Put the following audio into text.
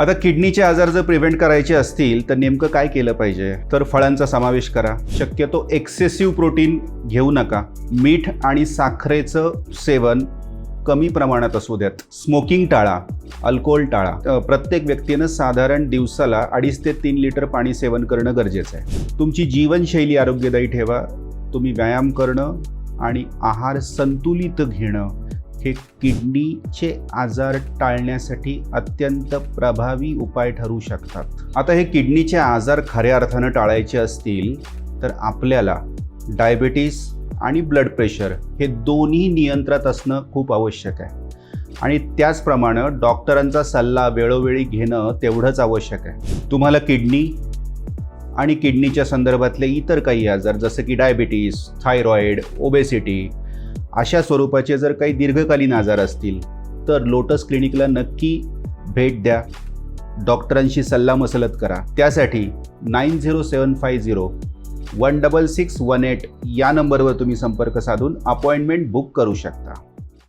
आता किडनीचे आजार जर प्रिव्हेंट करायचे असतील तर नेमकं काय केलं पाहिजे? तर फळांचा समावेश करा. शक्यतो एक्सेसिव्ह प्रोटीन घेऊ नका. मीठ आणि साखरेचं सेवन कमी प्रमाणात असू द्यात. स्मोकिंग टाळा अल्कोहोल टाळा. प्रत्येक व्यक्तीनं साधारण दिवसाला अडीच ते तीन लिटर पाणी सेवन करणं गरजेचं आहे. तुमची जीवनशैली आरोग्यदायी ठेवा. तुम्ही व्यायाम करणं आणि आहार संतुलित घेणं हे किडनीचे आजार टाळण्यासाठी अत्यंत प्रभावी उपाय ठरू शकतात. आता हे किडनीचे आजार खऱ्या अर्थानं टाळायचे असतील तर आपल्याला डायबेटीस आणि ब्लड प्रेशर हे दोन्ही नियंत्रणात असणं खूप आवश्यक आहे. आणि त्याचप्रमाणे डॉक्टरांचा सल्ला वेळोवेळी घेणं तेवढंच आवश्यक आहे. तुम्हाला किडनी आणि किडनीच्या संदर्भातले इतर काही आजार जसं की डायबिटीस थायरॉईड ओबेसिटी अशा स्वरूपाचे जर काही दीर्घकालीन आजार असतील तर लोटस क्लिनिकला नक्की भेट द्या. डॉक्टरांशी सल्लामसलत करा. त्यासाठी nine zero seven five zero one double six one eight या नंबरवर तुम्ही संपर्क साधून अपॉइंटमेंट बुक करू शकता.